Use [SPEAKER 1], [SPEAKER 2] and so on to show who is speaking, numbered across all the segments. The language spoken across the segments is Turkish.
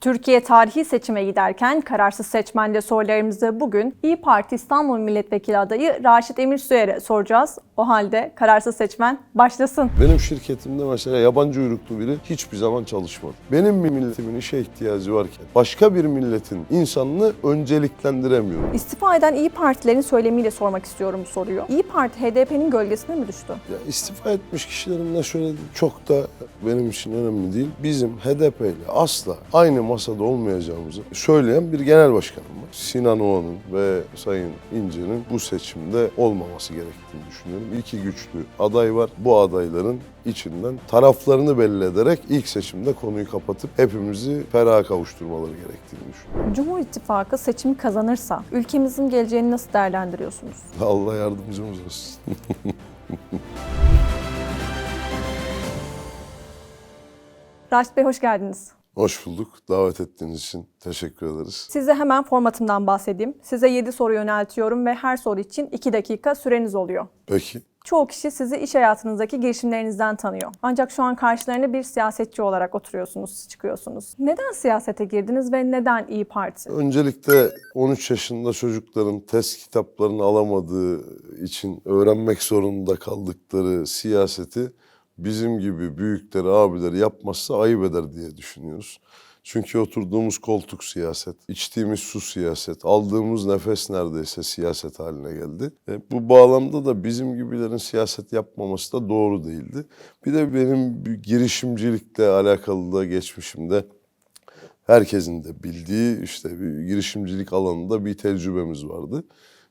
[SPEAKER 1] Türkiye tarihi seçime giderken kararsız seçmende sorularımızı bugün İyi Parti İstanbul Milletvekili adayı Raşit Emir Süer'e soracağız. O halde kararsız seçmen başlasın.
[SPEAKER 2] Benim şirketimde mesela yabancı uyruklu biri hiçbir zaman çalışmadı. Benim bir milletimin işe ihtiyacı varken başka bir milletin insanını önceliklendiremiyorum.
[SPEAKER 1] İstifa eden İyi Partilerin söylemiyle sormak istiyorum bu soruyu. İyi Parti HDP'nin gölgesine mi düştü?
[SPEAKER 2] Ya istifa etmiş kişilerin ne söylediği çok da benim için önemli değil. Bizim HDP ile asla aynı masada olmayacağımızı söyleyen bir genel başkanım var. Sinan Oğan'ın ve Sayın İnce'nin bu seçimde olmaması gerektiğini düşünüyorum. İki güçlü aday var. Bu adayların içinden taraflarını belli ederek ilk seçimde konuyu kapatıp hepimizi feraha kavuşturmaları gerektiğini düşünüyorum.
[SPEAKER 1] Cumhur İttifakı seçimi kazanırsa ülkemizin geleceğini nasıl değerlendiriyorsunuz?
[SPEAKER 2] Allah yardımcımız olsun.
[SPEAKER 1] Raşit Bey hoş geldiniz.
[SPEAKER 2] Hoş bulduk. Davet ettiğiniz için teşekkür ederiz.
[SPEAKER 1] Size hemen formatımdan bahsedeyim. Size 7 soru yöneltiyorum ve her soru için 2 dakika süreniz oluyor.
[SPEAKER 2] Peki.
[SPEAKER 1] Çoğu kişi sizi iş hayatınızdaki girişimlerinizden tanıyor. Ancak şu an karşılarında bir siyasetçi olarak oturuyorsunuz, çıkıyorsunuz. Neden siyasete girdiniz ve neden İyi Parti?
[SPEAKER 2] Öncelikle 13 yaşında çocukların test kitaplarını alamadığı için öğrenmek zorunda kaldıkları siyaseti bizim gibi büyükleri, abileri yapmazsa ayıp eder diye düşünüyoruz. Çünkü oturduğumuz koltuk siyaset, içtiğimiz su siyaset, aldığımız nefes neredeyse siyaset haline geldi. E, bu bağlamda da bizim gibilerin siyaset yapmaması da doğru değildi. Bir de benim girişimcilikle alakalı da geçmişimde herkesin de bildiği işte bir girişimcilik alanında bir tecrübemiz vardı.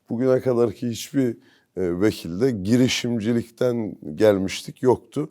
[SPEAKER 2] Bugüne kadar ki hiçbir vekilde girişimcilikten gelmiştik yoktu.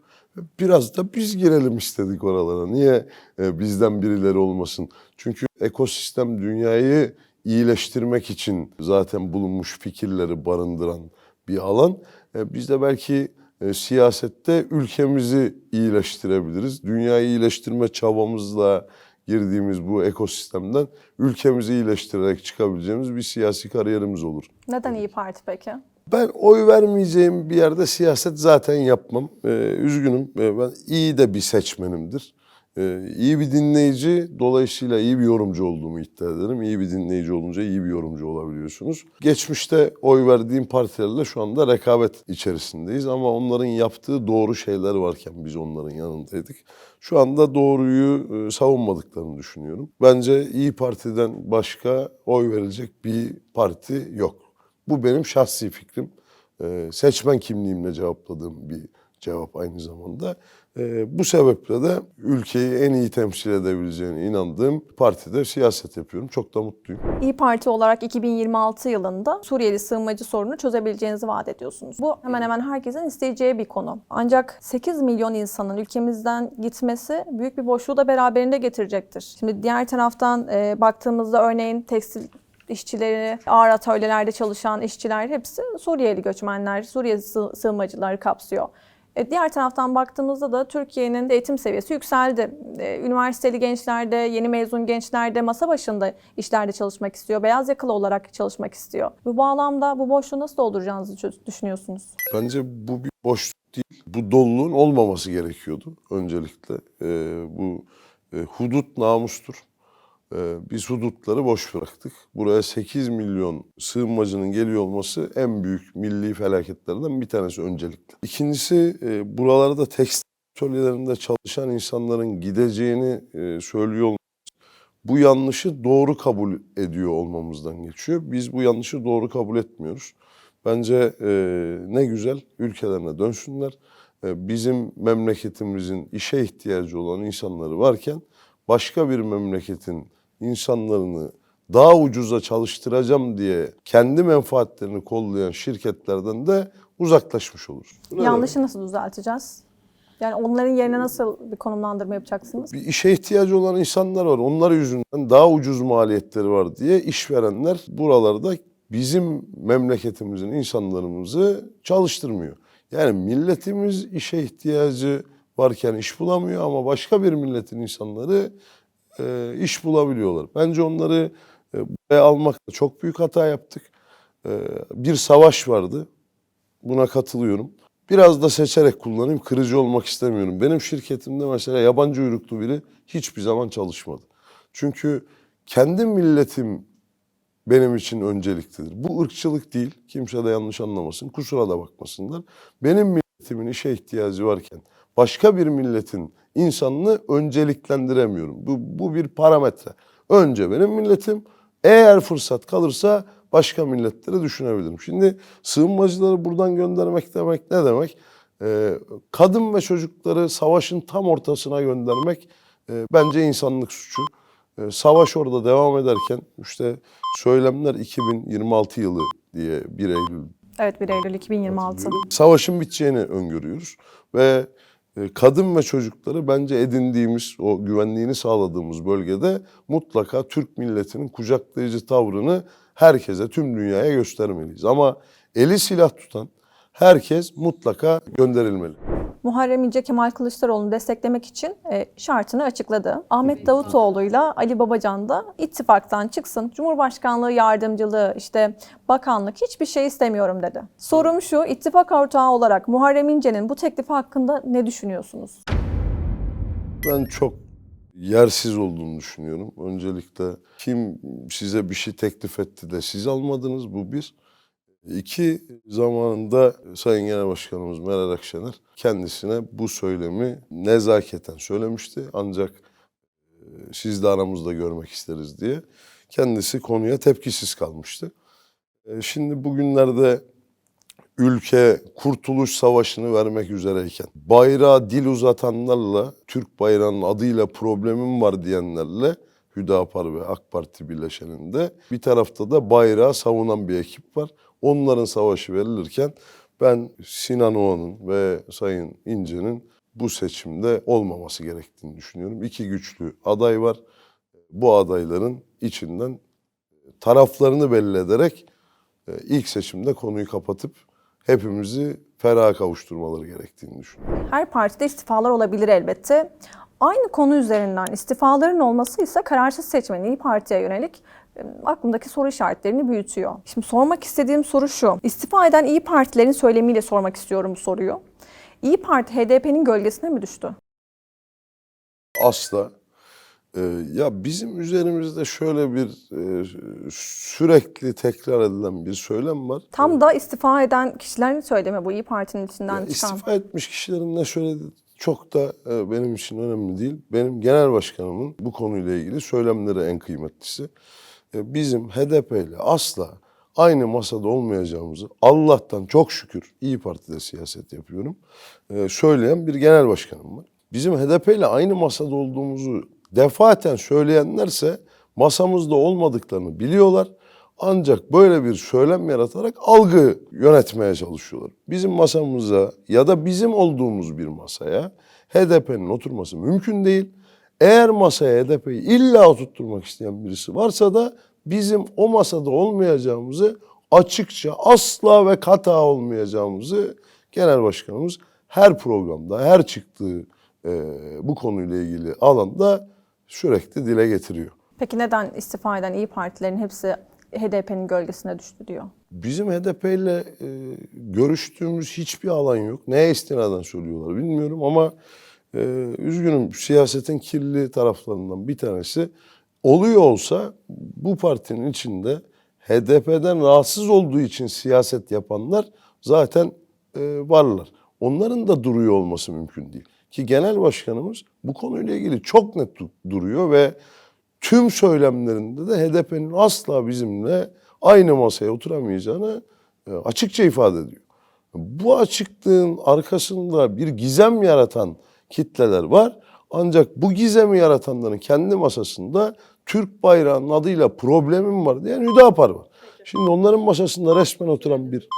[SPEAKER 2] Biraz da biz girelim istedik oralara. Niye e, bizden birileri olmasın? Çünkü ekosistem dünyayı iyileştirmek için zaten bulunmuş fikirleri barındıran bir alan. E, Biz de belki e, siyasette ülkemizi iyileştirebiliriz. Dünyayı iyileştirme çabamızla girdiğimiz bu ekosistemden ülkemizi iyileştirerek çıkabileceğimiz bir siyasi kariyerimiz olur.
[SPEAKER 1] Neden İyi Parti peki?
[SPEAKER 2] Ben oy vermeyeceğim bir yerde siyaset zaten yapmam. Ee, üzgünüm. Ee, ben iyi de bir seçmenimdir. Ee, iyi bir dinleyici, dolayısıyla iyi bir yorumcu olduğumu iddia ederim. İyi bir dinleyici olunca iyi bir yorumcu olabiliyorsunuz. Geçmişte oy verdiğim partilerle şu anda rekabet içerisindeyiz ama onların yaptığı doğru şeyler varken biz onların yanındaydık. Şu anda doğruyu e, savunmadıklarını düşünüyorum. Bence İyi Parti'den başka oy verilecek bir parti yok. Bu benim şahsi fikrim. Ee, seçmen kimliğimle cevapladığım bir cevap aynı zamanda. Ee, bu sebeple de ülkeyi en iyi temsil edebileceğine inandığım partide siyaset yapıyorum. Çok da mutluyum.
[SPEAKER 1] İyi Parti olarak 2026 yılında Suriyeli sığınmacı sorunu çözebileceğinizi vaat ediyorsunuz. Bu hemen hemen herkesin isteyeceği bir konu. Ancak 8 milyon insanın ülkemizden gitmesi büyük bir boşluğu da beraberinde getirecektir. Şimdi diğer taraftan e, baktığımızda örneğin tekstil işçileri, ağır atölyelerde çalışan işçiler hepsi Suriyeli göçmenler, Suriye sığ- sığınmacıları kapsıyor. E, Diğer taraftan baktığımızda da Türkiye'nin eğitim seviyesi yükseldi. E, Üniversiteli gençler de, yeni mezun gençler de masa başında işlerde çalışmak istiyor. Beyaz yakalı olarak çalışmak istiyor. Bu bağlamda bu boşluğu nasıl dolduracağınızı düşünüyorsunuz?
[SPEAKER 2] Bence bu bir boşluk değil. Bu doluluğun olmaması gerekiyordu öncelikle. Ee, bu e, hudut namustur. Ee, biz hudutları boş bıraktık. Buraya 8 milyon sığınmacının geliyor olması en büyük milli felaketlerden bir tanesi öncelikle. İkincisi e, buralarda tekstil atölyelerinde çalışan insanların gideceğini e, söylüyor olması. Bu yanlışı doğru kabul ediyor olmamızdan geçiyor. Biz bu yanlışı doğru kabul etmiyoruz. Bence e, ne güzel ülkelerine dönsünler. Bizim memleketimizin işe ihtiyacı olan insanları varken başka bir memleketin insanlarını daha ucuza çalıştıracağım diye kendi menfaatlerini kollayan şirketlerden de uzaklaşmış oluruz. Bu ne demek?
[SPEAKER 1] Yanlışı nasıl düzelteceğiz? Yani onların yerine nasıl bir konumlandırma yapacaksınız?
[SPEAKER 2] bir işe ihtiyacı olan insanlar var. Onlar yüzünden daha ucuz maliyetleri var diye işverenler buralarda bizim memleketimizin insanlarımızı çalıştırmıyor. Yani milletimiz işe ihtiyacı varken iş bulamıyor ama başka bir milletin insanları e, iş bulabiliyorlar. Bence onları e, buraya almakta çok büyük hata yaptık. E, bir savaş vardı. Buna katılıyorum. Biraz da seçerek kullanayım. Kırıcı olmak istemiyorum. Benim şirketimde mesela yabancı uyruklu biri hiçbir zaman çalışmadı. Çünkü kendi milletim benim için önceliklidir. Bu ırkçılık değil. Kimse de yanlış anlamasın. Kusura da bakmasınlar. Benim milletimin işe ihtiyacı varken başka bir milletin insanını önceliklendiremiyorum. Bu, bu bir parametre. Önce benim milletim. Eğer fırsat kalırsa başka milletleri düşünebilirim. Şimdi sığınmacıları buradan göndermek demek ne demek? Ee, kadın ve çocukları savaşın tam ortasına göndermek e, bence insanlık suçu. Ee, savaş orada devam ederken işte söylemler 2026 yılı diye 1 Eylül
[SPEAKER 1] Evet 1 Eylül 2026.
[SPEAKER 2] savaşın biteceğini öngörüyoruz ve e, kadın ve çocukları bence edindiğimiz o güvenliğini sağladığımız bölgede mutlaka Türk milletinin kucaklayıcı tavrını herkese tüm dünyaya göstermeliyiz. Ama eli silah tutan herkes mutlaka gönderilmeli.
[SPEAKER 1] Muharrem İnce Kemal Kılıçdaroğlu'nu desteklemek için e, şartını açıkladı. Ahmet Davutoğlu'yla Ali Babacan da ittifaktan çıksın. Cumhurbaşkanlığı yardımcılığı, işte bakanlık hiçbir şey istemiyorum dedi. Sorum şu, ittifak ortağı olarak Muharrem İnce'nin bu teklifi hakkında ne düşünüyorsunuz?
[SPEAKER 2] Ben çok yersiz olduğunu düşünüyorum. Öncelikle kim size bir şey teklif etti de siz almadınız bu bir. İki zamanında Sayın Genel Başkanımız Meral Akşener kendisine bu söylemi nezaketen söylemişti. Ancak e, siz de aramızda görmek isteriz diye. Kendisi konuya tepkisiz kalmıştı. E, Şimdi bugünlerde ülke kurtuluş savaşını vermek üzereyken bayrağa dil uzatanlarla Türk bayrağının adıyla problemim var diyenlerle Hüdapar ve AK Parti birleşeninde bir tarafta da bayrağı savunan bir ekip var. Onların savaşı verilirken ben Sinan Oğan'ın ve Sayın İnce'nin bu seçimde olmaması gerektiğini düşünüyorum. İki güçlü aday var. Bu adayların içinden taraflarını belli ederek e, ilk seçimde konuyu kapatıp hepimizi feraha kavuşturmaları gerektiğini düşünüyorum.
[SPEAKER 1] Her partide istifalar olabilir elbette. Aynı konu üzerinden istifaların olması ise kararsız seçmenin İyi Parti'ye yönelik e, aklımdaki soru işaretlerini büyütüyor. Şimdi sormak istediğim soru şu. İstifa eden İyi Partilerin söylemiyle sormak istiyorum bu soruyu. İyi Parti HDP'nin gölgesine mi düştü?
[SPEAKER 2] Asla. Ee, ya bizim üzerimizde şöyle bir e, sürekli tekrar edilen bir söylem var.
[SPEAKER 1] Tam da istifa eden kişilerin söylemi bu İyi Parti'nin içinden
[SPEAKER 2] Ya
[SPEAKER 1] çıkan.
[SPEAKER 2] istifa etmiş kişilerin ne söylediği çok da e, benim için önemli değil. Benim genel başkanımın bu konuyla ilgili söylemleri en kıymetlisi. E, bizim HDP ile asla aynı masada olmayacağımızı Allah'tan çok şükür İyi Parti'de siyaset yapıyorum. e, söyleyen bir genel başkanım var. Bizim HDP ile aynı masada olduğumuzu defaten söyleyenlerse masamızda olmadıklarını biliyorlar. Ancak böyle bir söylem yaratarak algı yönetmeye çalışıyorlar. Bizim masamıza ya da bizim olduğumuz bir masaya HDP'nin oturması mümkün değil. Eğer masaya HDP'yi illa oturtturmak isteyen birisi varsa da bizim o masada olmayacağımızı açıkça asla ve kata olmayacağımızı genel başkanımız her programda, her çıktığı e, bu konuyla ilgili alanda sürekli dile getiriyor.
[SPEAKER 1] Peki neden istifa eden İyi Partilerin hepsi HDP'nin gölgesine düştü diyor?
[SPEAKER 2] Bizim HDP ile e, görüştüğümüz hiçbir alan yok. Neye istinaden söylüyorlar bilmiyorum ama e, üzgünüm siyasetin kirli taraflarından bir tanesi oluyor olsa bu partinin içinde HDP'den rahatsız olduğu için siyaset yapanlar zaten e, varlar. Onların da duruyor olması mümkün değil. Ki genel başkanımız bu konuyla ilgili çok net du- duruyor ve tüm söylemlerinde de HDP'nin asla bizimle aynı masaya oturamayacağını e, açıkça ifade ediyor. Bu açıklığın arkasında bir gizem yaratan kitleler var. Ancak bu gizemi yaratanların kendi masasında Türk bayrağının adıyla problemim var diyen Hüdapar var. Şimdi onların masasında resmen oturan bir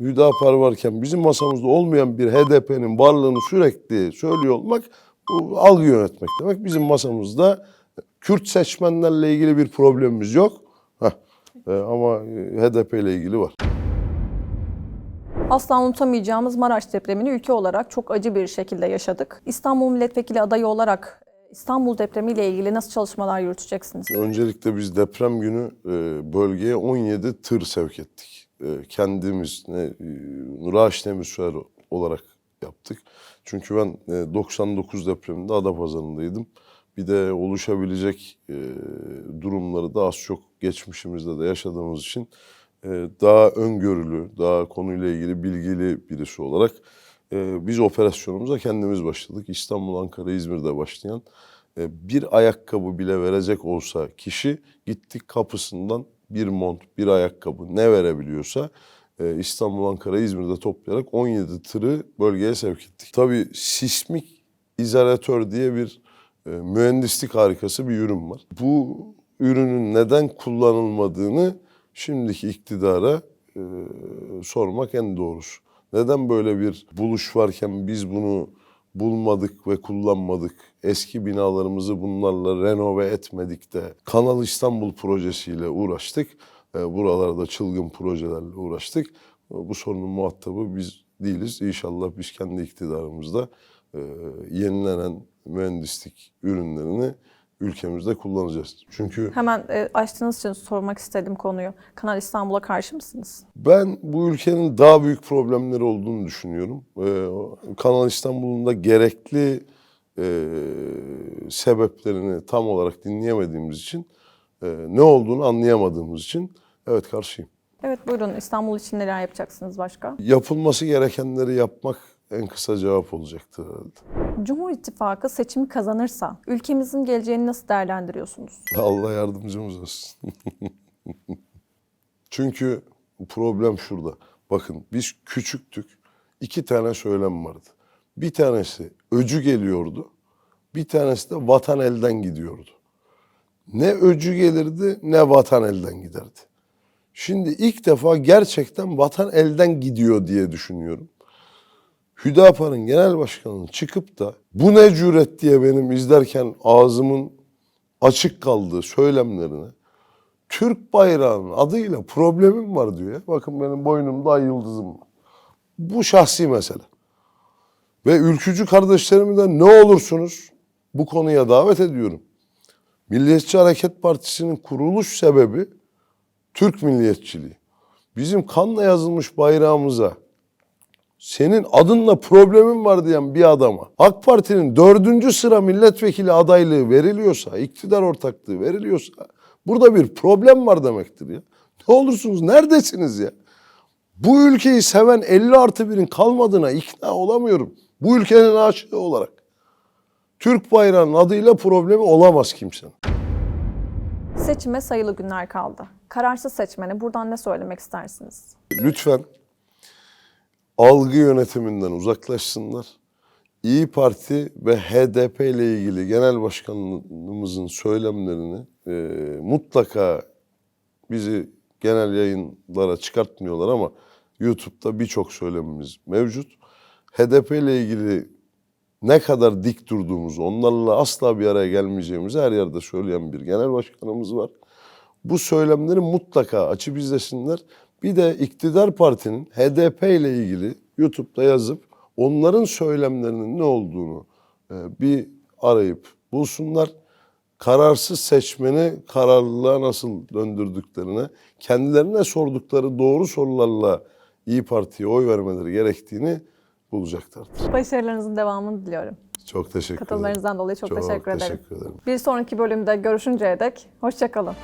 [SPEAKER 2] Hüdapar varken bizim masamızda olmayan bir HDP'nin varlığını sürekli söylüyor olmak bu algı yönetmek demek. Bizim masamızda Kürt seçmenlerle ilgili bir problemimiz yok. Heh, e, ama HDP ile ilgili var.
[SPEAKER 1] Asla unutamayacağımız Maraş depremini ülke olarak çok acı bir şekilde yaşadık. İstanbul Milletvekili adayı olarak e, İstanbul depremiyle ilgili nasıl çalışmalar yürüteceksiniz?
[SPEAKER 2] Öncelikle biz deprem günü e, bölgeye 17 tır sevk ettik. E, kendimiz ne, e, Raş Demirsuer olarak yaptık. Çünkü ben e, 99 depreminde Adapazarı'ndaydım. bir de oluşabilecek durumları da az çok geçmişimizde de yaşadığımız için daha öngörülü, daha konuyla ilgili bilgili birisi olarak e, biz operasyonumuza kendimiz başladık. İstanbul, Ankara, İzmir'de başlayan e, bir ayakkabı bile verecek olsa kişi gittik kapısından bir mont, bir ayakkabı ne verebiliyorsa e, İstanbul, Ankara, İzmir'de toplayarak 17 tırı bölgeye sevk ettik. Tabii sismik izolatör diye bir e, mühendislik harikası bir ürün var. Bu ürünün neden kullanılmadığını şimdiki iktidara e, sormak en doğrusu. Neden böyle bir buluş varken biz bunu bulmadık ve kullanmadık? Eski binalarımızı bunlarla renove etmedik de Kanal İstanbul projesiyle uğraştık. E, buralarda çılgın projelerle uğraştık. E, Bu sorunun muhatabı biz değiliz. İnşallah biz kendi iktidarımızda e, yenilenen mühendislik ürünlerini ülkemizde kullanacağız. Çünkü
[SPEAKER 1] Hemen e, açtığınız için sormak istedim konuyu. Kanal İstanbul'a karşı mısınız?
[SPEAKER 2] Ben bu ülkenin daha büyük problemleri olduğunu düşünüyorum. Ee, Kanal İstanbul'un da gerekli e, sebeplerini tam olarak dinleyemediğimiz için, e, ne olduğunu anlayamadığımız için evet karşıyım.
[SPEAKER 1] Evet buyurun İstanbul için neler yapacaksınız başka?
[SPEAKER 2] Yapılması gerekenleri yapmak en kısa cevap olacaktır herhalde.
[SPEAKER 1] Cumhur İttifakı seçimi kazanırsa ülkemizin geleceğini nasıl değerlendiriyorsunuz?
[SPEAKER 2] Allah yardımcımız olsun. Çünkü problem şurada. Bakın biz küçüktük. İki tane söylem vardı. Bir tanesi öcü geliyordu. Bir tanesi de vatan elden gidiyordu. Ne öcü gelirdi ne vatan elden giderdi. Şimdi ilk defa gerçekten vatan elden gidiyor diye düşünüyorum. Hüdapar'ın genel başkanının çıkıp da bu ne cüret diye benim izlerken ağzımın açık kaldığı söylemlerine Türk bayrağının adıyla problemim var diyor ya. Bakın benim boynumda ay yıldızım var. Bu şahsi mesele. Ve ülkücü kardeşlerimi de ne olursunuz bu konuya davet ediyorum. Milliyetçi Hareket Partisi'nin kuruluş sebebi Türk milliyetçiliği. Bizim kanla yazılmış bayrağımıza senin adınla problemin var diyen bir adama AK Parti'nin dördüncü sıra milletvekili adaylığı veriliyorsa, iktidar ortaklığı veriliyorsa burada bir problem var demektir ya. Ne olursunuz neredesiniz ya? Bu ülkeyi seven 50 artı 1'in kalmadığına ikna olamıyorum. Bu ülkenin aşığı olarak. Türk bayrağının adıyla problemi olamaz kimsenin.
[SPEAKER 1] Seçime sayılı günler kaldı. Kararsız seçmene buradan ne söylemek istersiniz?
[SPEAKER 2] lütfen algı yönetiminden uzaklaşsınlar. İyi Parti ve HDP ile ilgili genel başkanımızın söylemlerini e, mutlaka bizi genel yayınlara çıkartmıyorlar ama YouTube'da birçok söylemimiz mevcut. HDP ile ilgili ne kadar dik durduğumuzu, onlarla asla bir araya gelmeyeceğimizi her yerde söyleyen bir genel başkanımız var. Bu söylemleri mutlaka açıp izlesinler. Bir de iktidar partinin HDP ile ilgili YouTube'da yazıp onların söylemlerinin ne olduğunu e, bir arayıp bulsunlar. Kararsız seçmeni kararlılığa nasıl döndürdüklerine, kendilerine sordukları doğru sorularla İyi Parti'ye oy vermeleri gerektiğini bulacaklardır.
[SPEAKER 1] Başarılarınızın devamını diliyorum.
[SPEAKER 2] Çok teşekkür ederim.
[SPEAKER 1] Katılımlarınızdan dolayı çok, teşekkür ederim.
[SPEAKER 2] teşekkür ederim.
[SPEAKER 1] Bir sonraki bölümde görüşünceye dek hoşçakalın.